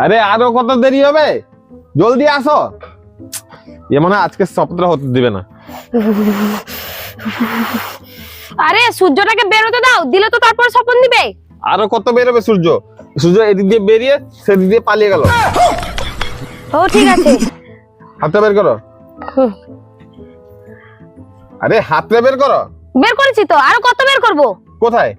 আরে আরও কত দেরি হবে? জলদি আসো। এ মনে আজকে সপ্তাহ হতে দিবে না। আরে সূর্যটাকে বেরোতে দাও দিলে তো তারপর স্বপন দিবে। আরও কত বেরোবে সূর্য? সূর্য এদিক দিয়ে বেরিয়ে সেদিক দিয়ে পালিয়ে গেল। ও ঠিক আছে। হাতটা বের করো। আরে হাতটা বের করো। বের করেছি তো আরও কত বের করব? কোথায়?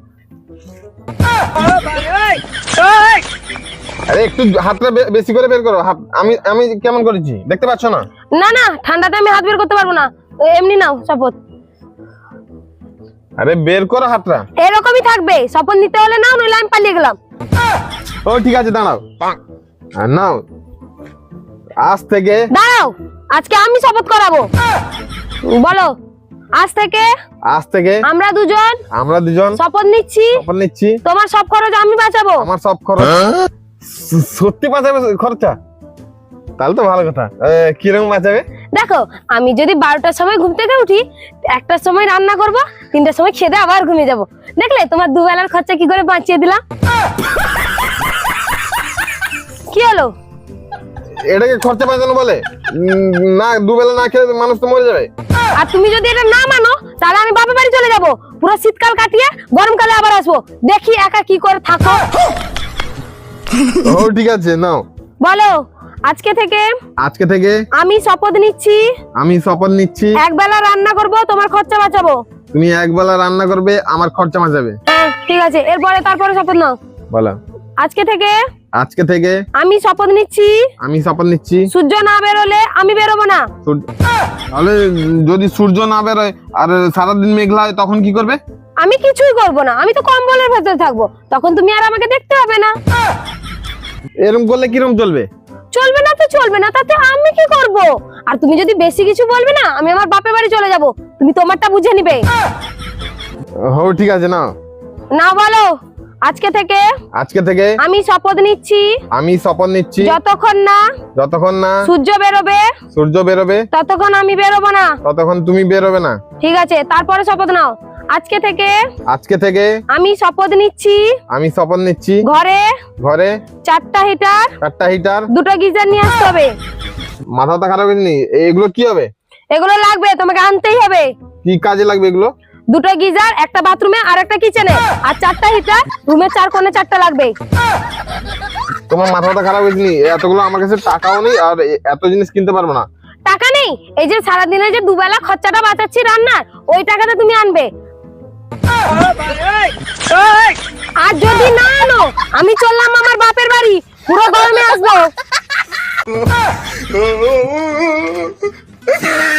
আরে একটু হাতটা বেশি করে বের করো। হাত আমি আমি কেমন করেছি? দেখতে পাচ্ছ না? না না ঠান্ডাতে আমি হাত বের করতে পারব না। এমনি নাও শপথ। আরে বের করো হাতটা। এরকমই থাকবে। শপথ নিতে হলে নাও নইলে আমি পালিয়ে গেলাম। ও ঠিক আছে দাঁড়াও। নাও। আজ থেকে দাঁড়াও আজকে আমি শপথ করাবো। বলো আজ থেকে আজ থেকে আমরা দুজন আমরা দুজন শপথ নিচ্ছি। শপথ নিচ্ছি। তোমার সব খরচ আমি বাঁচাবো। আমার সব খরচ স- সত্যি বাঁচাবে খরচা? তাহলে তো ভালো কথা। কীরকম বাঁচাবে? দেখো আমি যদি বারোটার সময় ঘুম থেকে উঠি একটার সময় রান্না করব তিনটার সময় খেতে আবার ঘুমিয়ে যাব। দেখলে তোমার দুবেলার খরচা কি করে বাঁচিয়ে দিলাম? কি হলো? এটাকে খরচা বাঁচানো বলে? না দুবেলা না খেলে মানুষ তো মরে যাবে। আর তুমি যদি এটা না মানো তাহলে আমি বাপের বাড়ি চলে যাব। পুরো শীতকাল কাটিয়ে গরমকালে আবার আসব। দেখি একা কি করে থাকো। ও ঠিক আছে নাও। বলো আজকে থেকে আজকে থেকে আমি শপথ নিচ্ছি। আমি শপথ নিচ্ছি। একবেলা রান্না করব তোমার খরচা বাঁচাবো। তুমি একবেলা রান্না করবে আমার খরচা বাঁচাবে। হ্যাঁ ঠিক আছে এরপরে তারপরে শপথ নাও। বলো। আজকে থেকে আজকে থেকে আমি শপথ নিচ্ছি। আমি শপথ নিচ্ছি। সূর্য না বেরোলে আমি বেরোবো না। তাহলে যদি সূর্য না বেরোয় আর সারাদিন মেঘলা হয় তখন কি করবে? আমি কিছুই করব না আমি তো কম্বলের ভেতরে থাকব তখন তুমি আর আমাকে দেখতে হবে না। এরকম করলে কীরকম চলবে? চলবে না তো চলবে না তাতে আমি কি করব? আর তুমি যদি বেশি কিছু বলবে না আমি আমার বাপের বাড়ি চলে যাব। তুমি তোমারটা বুঝে নিবে। হো ঠিক আছে না না বলো আজকে থেকে আজকে থেকে আমি শপথ নিচ্ছি। আমি শপথ নিচ্ছি। যতক্ষণ না যতক্ষণ না সূর্য বেরোবে সূর্য বেরোবে ততক্ষণ আমি বেরোবো না। ততক্ষণ তুমি বেরোবে না। ঠিক আছে তারপরে শপথ নাও। আজকে থেকে আজকে থেকে আমি শপথ নিচ্ছি। আমি শপথ নিচ্ছি। ঘরে ঘরে চারটা হিটার চারটা হিটার দুটো গিজার নিয়ে আসতে হবে। মাথা মাথাটা খারাপ হয়নি। এগুলো কি হবে? এগুলো লাগবে তোমাকে আনতেই হবে। কি কাজে লাগবে এগুলো? দুটো গিজার একটা বাথরুমে আর একটা কিচেনে আর চারটা হিটার রুমের চার কোণে চারটা লাগবে। তোমার মাথা মাথাটা খারাপ হয়েছে এতগুলো আমার কাছে টাকাও নেই আর এত জিনিস কিনতে পারব না। টাকা নেই। এই যে সারাদিনে যে দুবেলা খরচাটা বাঁচাচ্ছি রান্নার ওই টাকাটা তুমি আনবে। আর যদি না আনো আমি চললাম আমার বাপের বাড়ি। পুরো গরমে আসব।